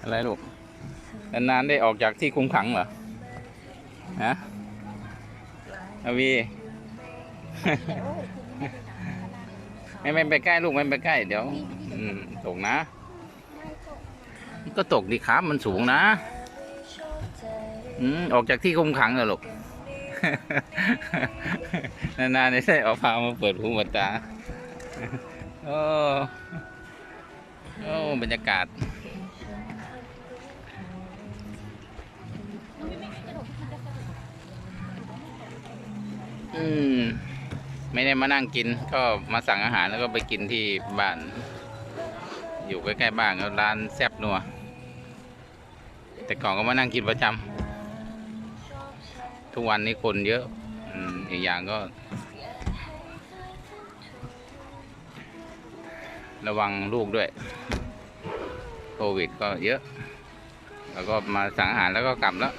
อะไรลูก นานๆได้ออกจากที่คุมขังเหรอ ฮะอาวี ไม่ไม่ไปใกล้ลูกไม่ไปใกล้ เดี๋ยว อืม ตกนะ ก็ตกดีครับมันสูงนะ อืม ออกจากที่คุมขังเหรอลูก นานๆได้ใช่เอาพามาเปิดหูเปิดตา โอ้ โอ้บรรยากาศ อืม ไม่ได้มานั่งกิน ก็มาสั่งอาหารแล้วก็ไปกินที่บ้าน อยู่ใกล้ๆบ้านก็ร้านแซ่บนัว แต่ก่อนก็มานั่งกินประจำทุกวันนี้คนเยอะ อืมอีกอย่างก็ ระวังลูกด้วย โควิดก็เยอะ แล้วก็มาสั่งอาหารแล้วก็กลับแล้ว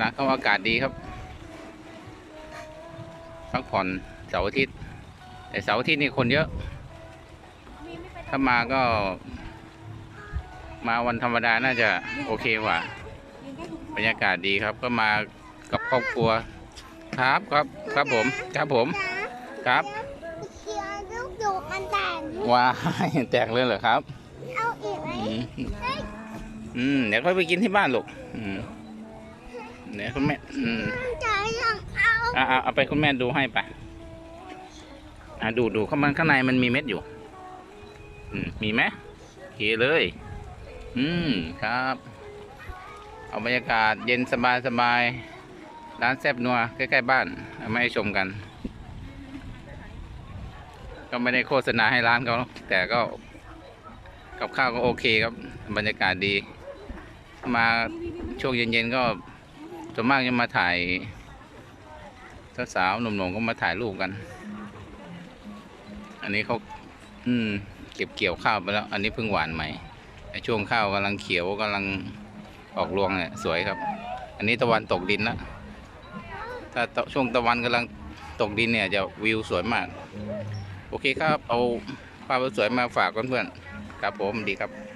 ร้านเขาอากาศดีครับพักผ่อนเสาร์อาทิตย์แต่เสาร์อาทิตย์นี่คนเยอะ ถ้ามาก็ มาวันธรรมดาน่าจะโอเคกว่า บรรยากาศดีครับ ก็มากับครอบครัว ครับครับ ครับผม ครับผม ครับ มันแต่งว้ายแตกเลยเหรอครับ เอาอีกไหมอืมอืมเดี๋ยวค่อยไปกินที่บ้านลูกอืมเดี๋ยวคุณแม่อืมจะยังเอาอะอะเอาไปคุณแม่ดูให้ไปอะดูดูข้างมันข้างในมันมีเม็ดอยู่ อืมมีไหมโอเคเลย อืมครับ เอาบรรยากาศเย็นสบายสบายร้านแซบนัวใกล้ๆบ้านเอามาให้ชมกัน ก็ไม่ได้โฆษณาให้ร้านเขาแต่ก็กับข้าวก็โอเคครับบรรยากาศดี มาช่วงเย็นๆก็ส่วนมากจะมาถ่ายสาวๆหนุ่มๆก็มาถ่ายรูปกัน อันนี้เขาอืม เก็บเกี่ยวข้าวไปแล้ว อันนี้เพิ่งหวานใหม่ช่วงข้าวกำลังเขียวกำลังออกรวงเนี่ยสวยครับ อันนี้ตะวันตกดินแล้วถ้าช่วงตะวันกำลังตกดินเนี่ยจะวิวสวยมาก โอเคครับ เอาภาพสวยๆมาฝากเพื่อนๆครับผมดีครับ